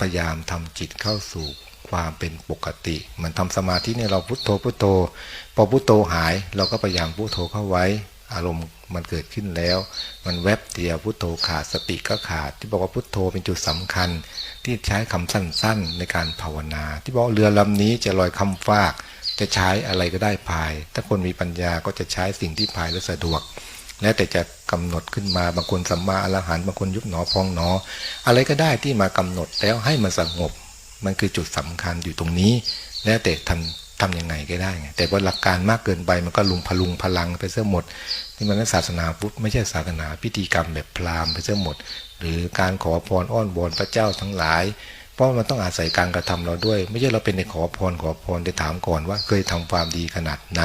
พยายามทำจิตเข้าสู่ความเป็นปกติเหมือนทำสมาธิเนี่ยเราพุโทโธพุโทโธ พอพุโทโธหาย เราก็พยายามพุโทโธเข้าไว้ อารมณ์มันเกิดขึ้นแล้ว มันแวบเดียวพุโทโธขาดสติก็ขาด ที่บอกว่าพุโทโธเป็นจุดสำคัญ ที่ใช้คำสั้นๆในการภาวนา ที่บอกเรือลำนี้จะลอยคำฟาก จะใช้อะไรก็ได้พาย ถ้าคนมีปัญญาก็จะใช้สิ่งที่พายและสะดวก แล้วแต่จะ กำหนดขึ้นมาบางคนสัมมาอรหันต์บางคนยุบหนอพองหนอ อะไรก็ได้ที่มากำหนดแล้วให้มันสงบ มันคือจุดสำคัญอยู่ตรงนี้ แล้วแต่ทำทำยังไงก็ได้ไงแต่ว่าหลักการมากเกินไปมันก็ลุงพลุงพลังไปเสียหมดที่มันศาสนาพุทธไม่ใช่ศาสนาพิธีกรรมแบบพราหมณ์ไปเสียหมด หรือการขอพรอ้อนวอนพระเจ้าทั้งหลาย เพราะมันต้องอาศัยการกระทำเราด้วย ไม่ใช่เราเป็นในขอพรขอพรแต่ถามก่อนว่าเคยทำความดีขนาดไหน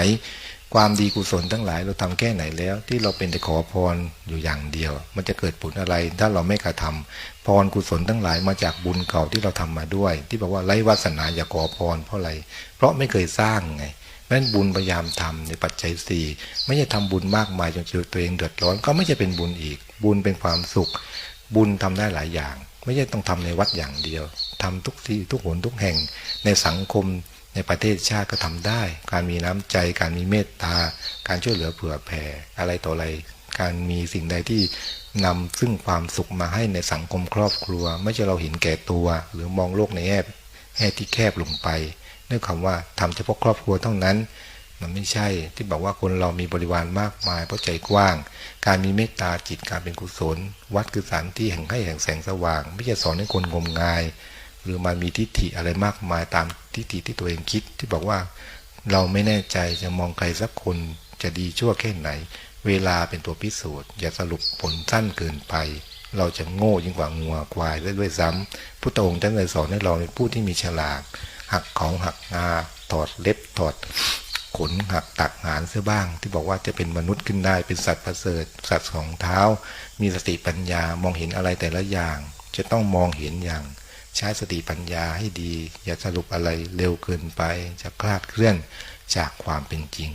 ความดีกุศลทั้งหลายเราทำแค่ไหนแล้ว ที่เราเป็นแต่ขอพรอยู่อย่างเดียว มันจะเกิดผลอะไร ถ้าเราไม่กระทำพรกุศลทั้งหลายมาจากบุญเก่าที่เราทำมาด้วย ที่บอกว่าไร้วาสนาอย่าขอพรเพราะอะไร เพราะไม่เคยสร้างไงนั้นบุญพยายามทำในปัจจัยสี่ไม่ใช่ทำบุญมากมายจนตัวเองเดือดร้อนก็ไม่ใช่เป็นบุญอีก บุญเป็นความสุข บุญทำได้หลายอย่าง ไม่ใช่ต้องทำในวัดอย่างเดียวทำทุกที่ทุกหนทุกแห่งในสังคม ในประเทศชาติก็ทำได้ การมีน้ำใจ การมีเมตตา การช่วยเหลือเผื่อแผ่ อะไรต่ออะไร การมีสิ่งใดที่นำซึ่งความสุขมาให้ในสังคมครอบครัว ไม่ใช่เราเห็นแก่ตัว หรือมองโลกในแง่แง่ที่แคบลงไปด้วยคำว่าทำเฉพาะครอบครัวเท่านั้น มันไม่ใช่ที่บอกว่าคนเรามีบริวารมากมาย เพราะใจกว้าง การมีเมตตาจิตการเป็นกุศล วัดคือสถานที่แห่งให้แห่งแสงสว่าง ไม่ใช่สอนให้คนงมงาย หรือมันมีทิฏฐิอะไรมากมายตาม ทิฏฐิที่ตัวเองคิดที่บอกว่าเราไม่แน่ใจจะมองใครสักคนจะดีชั่วแค่ไหน เวลาเป็นตัวพิสูจน์ อย่าสรุปผลสั้นเกินไป เราจะโง่ยิ่งกว่างัวควายได้ด้วยซ้ำพุทธองค์ท่านเลยสอนให้เราเป็นผู้ที่มีฉลาดหักของหักงาถอดเล็บถอดขนหักตักหานเสื้อบ้าง ที่บอกว่าจะเป็นมนุษย์ขึ้นได้เป็นสัตว์ประเสริฐ สัตว์สองเท้า มีสติปัญญามองเห็นอะไรแต่ละอย่าง จะต้องมองเห็นอย่าง ใช้สติปัญญาให้ดี อย่าสรุปอะไรเร็วเกินไปจะคลาดเคลื่อนจากความเป็นจริง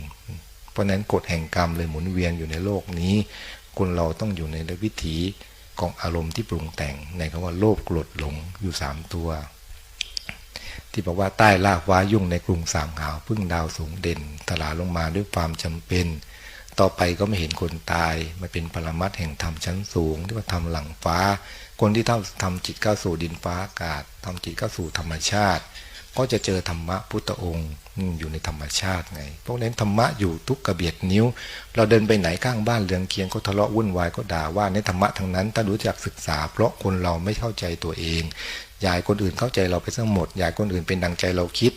เพราะนั้นกฎแห่งกรรมเลยหมุนเวียนอยู่ในโลกนี้ คนเราต้องอยู่ในวิถีของอารมณ์ที่ปรุงแต่งในคำว่าโลภโกรธหลงอยู่สามตัว ที่บอกว่าใต้ลากว้ายุ่งในกรุงสามหาวพึ่งดาวสูงเด่นตลาลงมาด้วยความจำเป็น ต่อไปก็ไม่เห็นคนตายมาเป็นปรมัตแห่งธรรมชั้นสูงที่ว่าทำหลังฟ้า คนที่ทำทำจิตเข้าสู่ดินฟ้าอากาศทำจิตเข้าสู่ธรรมชาติ ก็จะเจอธรรมะพุทธองค์อยู่ในธรรมชาติไงพวกนั้นธรรมะอยู่ทุกกระเบียดนิ้ว เราเดินไปไหนข้างบ้านเรือนเคียงก็ทะเลาะวุ่นวายก็ด่าว่าในธรรมะทั้งนั้นถ้ารู้จักศึกษา เพราะคนเราไม่เข้าใจตัวเองอยายคนอื่นเข้าใจเราไปทั้งหมดอยายคนอื่นเป็นดังใจเราคิด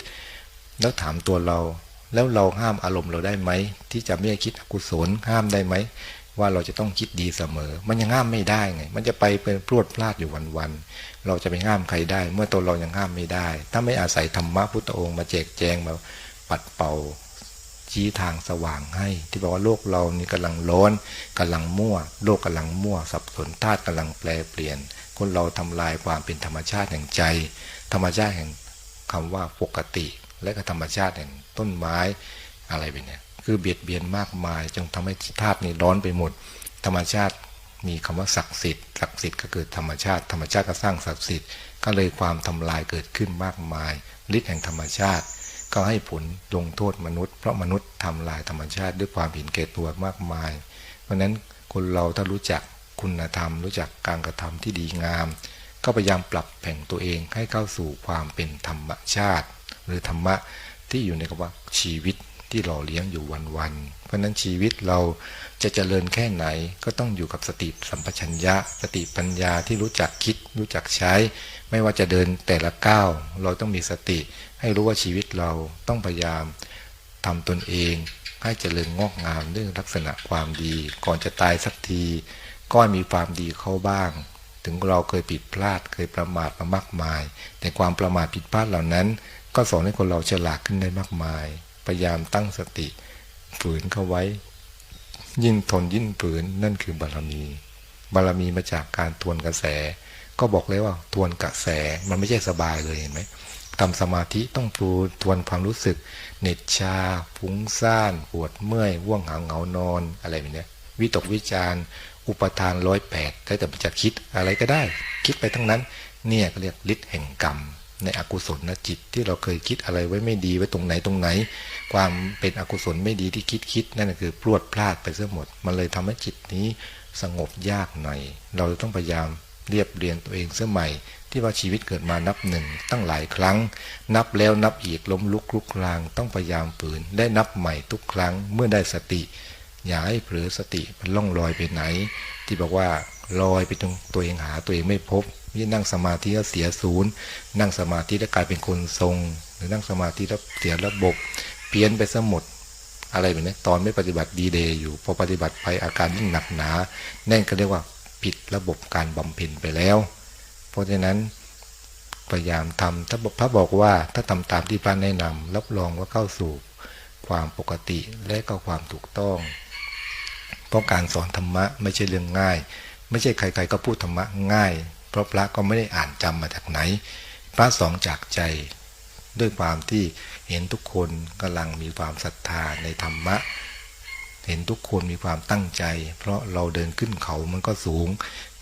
แล้วถามตัวเรา แล้วเราห้ามอารมณ์เราได้ไหม ที่จะไม่คิดอกุศลห้ามได้ไหม ว่าเราจะต้องคิดดีเสมอ มันยังห้ามไม่ได้ไง มันจะไปเป็นพรวดพลาดอยู่วันๆเราจะไปห้ามใครได้ เมื่อตัวเรายังห้ามไม่ได้ ถ้าไม่อาศัยธรรมะพุทธองค์มาแจกแจงมาปัดเป่าชี้ทางสว่างให้ ที่บอกว่าโลกเรานี่กำลังร้อนกำลังมั่ว โลกกำลังมั่ว สับสนธาตุกำลังแปลเปลี่ยน คนเราทำลายความเป็นธรรมชาติแห่งใจ ธรรมชาติแห่งคำว่าปกติ และก็ธรรมชาติแห่งต้นไม้อะไรไปเนี่ยคือเบียดเบียนมากมายจงทำให้ธาตุนี้ร้อนไปหมด ธรรมชาติมีคำว่าศักดิ์สิทธิ์ศักดิ์สิทธิ์ก็เกิดธรรมชาติธรรมชาติก็สร้างศักดิ์สิทธิ์ก็เลยความทำลายเกิดขึ้นมากมายฤทธิ์แห่งธรรมชาติ ก็ให้ผลลงโทษมนุษย์ เพราะมนุษย์ทำลายธรรมชาติด้วยความเห็นแก่ตัวมากมาย เพราะนั้นคนเราถ้ารู้จักคุณธรรม รู้จักการกระทำที่ดีงาม ก็พยายามปรับแผงตัวเองให้เข้าสู่ความเป็นธรรมชาติ หรือธรรมะที่อยู่ในคำว่าชีวิตที่หล่อเลี้ยงอยู่วันๆ เพราะนั้นชีวิตเราจะเจริญแค่ไหนก็ต้องอยู่กับสติสัมปชัญญะ สติปัญญาที่รู้จักคิด รู้จักใช้ ไม่ว่าจะเดินแต่ละก้าวเราต้องมีสติ ให้รู้ว่าชีวิตเราต้องพยายามทำตนเอง ให้เจริญงอกงามด้วยลักษณะความดี ก่อนจะตายสักทีก็มีความดีเข้าบ้าง ถึงเราเคยผิดพลาดเคยประมาทมามากมาย แต่ความประมาทผิดพลาดเหล่านั้น ก็สอนให้คนเราฉลาดขึ้นได้มากมาย พยายามตั้งสติ ฝืนเข้าไว้ ยิ่งทนยิ่งฝืนนั่นคือบารมี บารมีมาจากการทวนกระแส ก็บอกเลยว่าทวนกระแสมันไม่ใช่สบายเลยเห็นไหมทำสมาธิต้องปูทวนความรู้สึกเหน็ดชาฟุ้งซ่านปวดเมื่อยว่วงหางเหงานอนอะไรแบบนี้วิตกวิจารอุปทานร้อยแปดได้แต่จะคิดอะไรก็ได้ คิดไปทั้งนั้น เนี่ยก็เรียกฤทธิ์แห่งกรรม ในอกุศลนะจิตที่เราเคยคิดอะไรไว้ไม่ดีไว้ตรงไหนตรงไหน ความเป็นอกุศลไม่ดีที่คิดคิดนั่นคือพรวดพลาดไปซะหมด มันเลยทำให้จิตนี้สงบยากหน่อย เราต้องพยายามเรียบเรียนตัวเองเสียใหม่ ที่ว่าชีวิตเกิดมานับหนึ่งตั้งหลายครั้ง นับแล้วนับอีกล้มลุกลุกลางต้องพยายามฝืนได้นับใหม่ทุกครั้งเมื่อได้สติ อย่าให้เผลอสติมันล่องลอยไปไหน ที่บอกว่าลอยไปตรงตัวเองหาตัวเองไม่พบ ยิ่นั่งสมาธิแล้วเสียศูนย์ นั่งสมาธิแล้วกลายเป็นคนทรง หรือนั่งสมาธิแล้วเสียระบบเปลี่ยนไปซะหมดอะไรแบบนี้ตอนไม่ปฏิบัติดีเดย์อยู่ พอปฏิบัติไปอาการยิ่งหนักหนา แน่นก็เรียกว่าผิดระบบการบำเพ็ญไปแล้ว เพราะฉะนั้นพยายามทำถ้าพระบอกว่าถ้าทำตามที่พระแนะนำรับรองว่าเข้าสู่ความปกติและก็ความถูกต้อง เพราะการสอนธรรมะไม่ใช่เรื่องง่าย ไม่ใช่ใครๆก็พูดธรรมะง่าย เพราะพระก็ไม่ได้อ่านจำมาจากไหน พระสองจากใจ ด้วยความที่เห็นทุกคนกำลังมีความศรัทธาในธรรมะ เห็นทุกคนมีความตั้งใจ เพราะเราเดินขึ้นเขามันก็สูง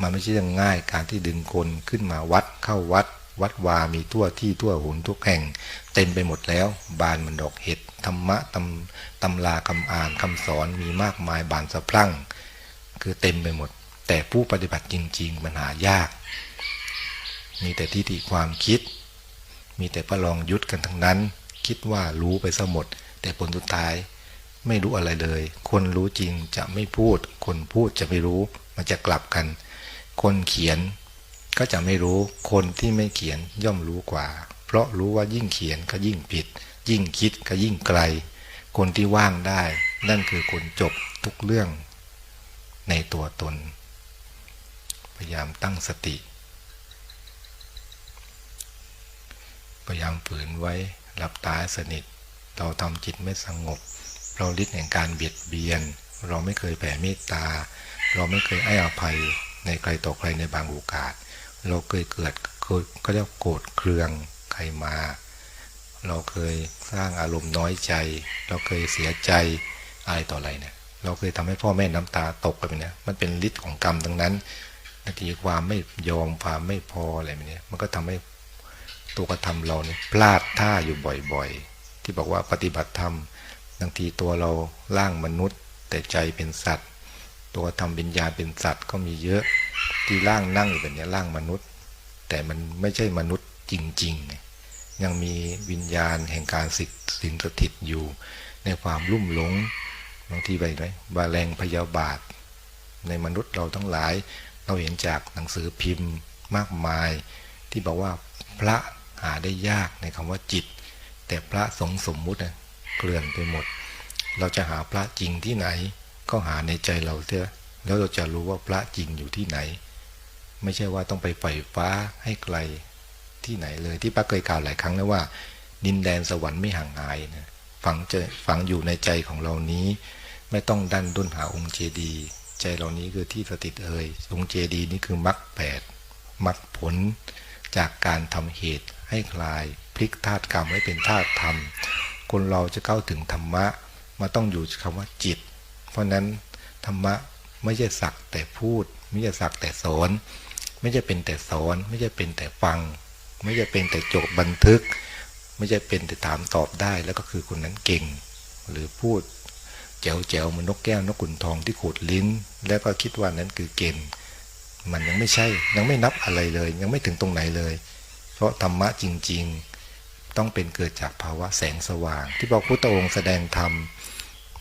มันไม่ใช่เรื่องง่ายการที่ดึงคนขึ้นมาวัดเข้าวัดวัดวามีทั่วที่ทั่วหุนทุกแห่ง เต็มไปหมดแล้ว บานมันดอกเห็ดธรรมะตำตำราคำอ่านคำสอนมีมากมายบานสะพรั่ง คือเต็มไปหมด แต่ผู้ปฏิบัติจริง ๆ มันหายาก มีแต่ทิฏฐิความคิด มีแต่ประลองยุดกันทั้งนั้น คิดว่ารู้ไปซะหมด แต่ผลสุดท้ายไม่รู้อะไรเลย คนรู้จริงจะไม่พูด คนพูดจะไม่รู้ มันจะกลับกัน คนเขียนก็จะไม่รู้ คนที่ไม่เขียนย่อมรู้กว่า เพราะรู้ว่ายิ่งเขียนก็ยิ่งผิด ยิ่งคิดก็ยิ่งไกล คนที่ว่างได้ นั่นคือคนจบทุกเรื่องในตัวตน พยายามตั้งสติ พยายามฝืนไว้หลับตาสนิท เราทำจิตไม่สงบ เราลิดแห่งการเบียดเบียน เราไม่เคยแผ่เมตตา เราไม่เคยให้อภัยในใครต่อใครในบางโอกาส เราเคยเกิดก็เรียกโกรธเคืองใครมา เราเคยสร้างอารมณ์น้อยใจ เราเคยเสียใจอะไรต่ออะไรเนี่ยเราเคยทำให้พ่อแม่น้ำตาตกไปเนี่ยมันเป็นฤทธิ์ของกรรมทั้งนั้น นาทีความไม่ยอมความไม่พออะไรแบบนี้มันก็ทำให้ตัวกระทำเราเนี่ยพลาดท่าอยู่บ่อยๆ ที่บอกว่าปฏิบัติธรรมบางทีตัวเราร่างมนุษย์ แต่ใจเป็นสัตว์ ตัวทำวิญญาณเป็นสัตว์ก็มีเยอะที่ร่างนั่งอยู่แบบนี้ร่างมนุษย์ แต่มันไม่ใช่มนุษย์จริงๆ ยังมีวิญญาณแห่งการสิทธิ์สินสถิตอยู่ ในความลุ่มหลงบางทีไปไหมบาแรงพยาบาท ในมนุษย์เราทั้งหลาย เราเห็นจากหนังสือพิมพ์มากมาย ที่บอกว่าพระหาได้ยากในคำว่าจิต แต่พระสงสมมุติเกลื่อนไปหมด เราจะหาพระจริงที่ไหน ก็หาในใจเราเถอะแล้วเราจะรู้ว่าพระจริงอยู่ที่ไหน ไม่ใช่ว่าต้องไปไฝ่ฟ้าให้ไกลที่ไหนเลยที่ป้าเคยกล่าวหลายครั้งแล้วว่า ดินแดนสวรรค์ไม่ห่างหายนะฝังใจฝังอยู่ในใจของเรานี้ ไม่ต้องดันด้นหาองค์เจดีใจเรานี้คือที่สถิตเอ่ยองเจดีนี้คือมรรคแปดมรรคผลจากการทำเหตุให้คลาย พลิกธาตุกรรมให้เป็นธาตุธรรม คนเราจะเข้าถึงธรรมะมาต้องอยู่คำว่าจิต เพราะนั้นธรรมะไม่ใช่สักแต่พูด ไม่ใช่สักแต่สอน ไม่ใช่เป็นแต่สอน ไม่ใช่เป็นแต่ฟัง ไม่ใช่เป็นแต่จดบันทึก ไม่ใช่เป็นแต่ถามตอบได้แล้วก็คือคนนั้นเก่ง หรือพูด แจ๋วแจ๋วเหมือนนกแก้วนกขุนทองที่ขูดลิ้น แล้วก็คิดว่านั้นคือเก่งมันยังไม่ใช่ยังไม่นับอะไรเลย ยังไม่ถึงตรงไหนเลย เพราะธรรมะจริง ๆ ต้องเป็นเกิดจากภาวะแสงสว่าง ที่บอกพุทธองค์แสดงธรรม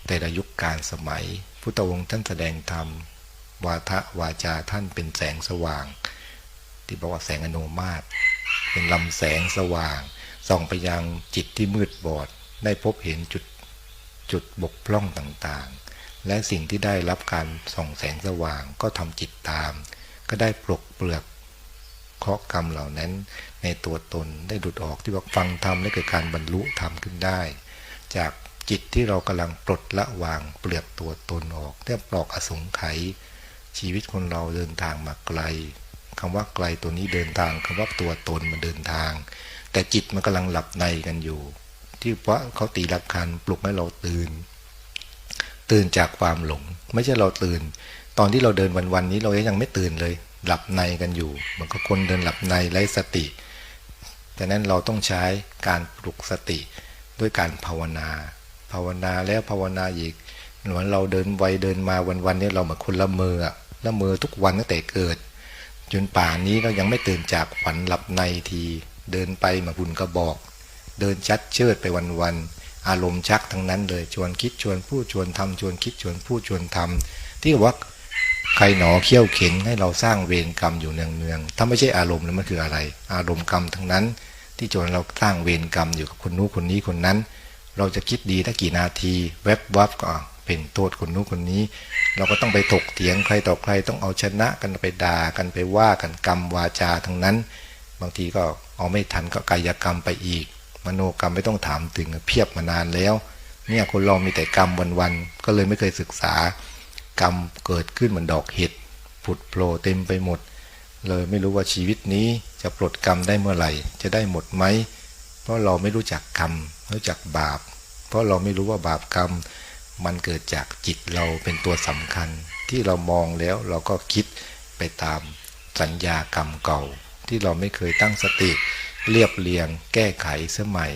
แต่ละยุคการสมัย พุทธองค์ท่านแสดงธรรมวาทะวาจาท่านเป็นแสงสว่าง ที่บอกว่าแสงอนุมาตเป็นลำแสงสว่างส่องไปยังจิตที่มืดบอด ได้พบเห็นจุด จุดบกพร่องต่างๆ และสิ่งที่ได้รับการส่องแสงสว่างก็ทำจิตตาม ก็ได้ปลกเปลือกเคราะกรรมเหล่านั้น ในตัวตนได้ดุดออกที่ว่าฟังธรรมและเกิดการบรรลุธรรมขึ้นได้ จากจิตที่เรากำลังปลดละวางเปลือกตัวตนออกเรียบปลอกอสงไขยชีวิตคนเราเดินทางมาไกลคำว่าไกลตัวนี้เดินทางคำว่าตัวตนมันเดินทาง แต่จิตมันกำลังหลับในกันอยู่ ที่เพราะเขาตีระฆังปลุกให้เราตื่น ตื่นจากความหลง ไม่ใช่เราตื่น ตอนที่เราเดินวันๆนี้เรายังไม่ตื่นเลย หลับในกันอยู่เหมือนกับคนเดินหลับในไร้สติดังนั้นเราต้องใช้การปลุกสติด้วยการภาวนา ภาวนาแล้วภาวนาอีกเหมือนเราเดินไวเดินมาวันๆนี้เราเหมือนคนละเมออละเมอทุกวันตั้งแต่เกิด จนป่านนี้ก็ยังไม่ตื่นจากฝันหลับในที เดินไปมาบุญกระบอก เดินชัดเชิดไปวันๆอารมณ์ชักทั้งนั้นเลยชวนคิดชวนพูดชวนทำชวนคิดชวนพูดชวนทำที่ว่าใครหนอเขี้ยวเข็นให้เราสร้างเวรกรรมอยู่เนืองๆถ้าไม่ใช่อารมณ์แล้วมันคืออะไร อารมณ์กรรมทั้งนั้น ที่จนเราสร้างเวรกรรมอยู่กับคนนู้นคนนี้คนนั้น เราจะคิดดีได้กี่นาทีแวบวับก็เป็นโทษคนนู้นคนนี้ เราก็ต้องไปถกเถียงใครต่อใครต้องเอาชนะกันไปด่ากันไปว่ากันกรรมวาจาทั้งนั้น บางทีก็เอาไม่ทันก็กายกรรมไปอีก มโนกรรมไม่ต้องถามถึงเพียบมานานแล้ว เนี่ยคนเรามีแต่กรรมวันๆก็เลยไม่เคยศึกษากรรมเกิดขึ้นเหมือนดอกเห็ดผุดโผล่เต็มไปหมด เลยไม่รู้ว่าชีวิตนี้จะปลดกรรมได้เมื่อไหร่ จะได้หมดไหมเพราะเราไม่รู้จักกรรมรู้จักบาป เพราะเราไม่รู้ว่าบาปกรรม มันเกิดจากจิตเราเป็นตัวสำคัญ ที่เรามองแล้วเราก็คิดไปตามสัญญากรรมเก่า ที่เราไม่เคยตั้งสติ เรียบเรียง แก้ไขสมัย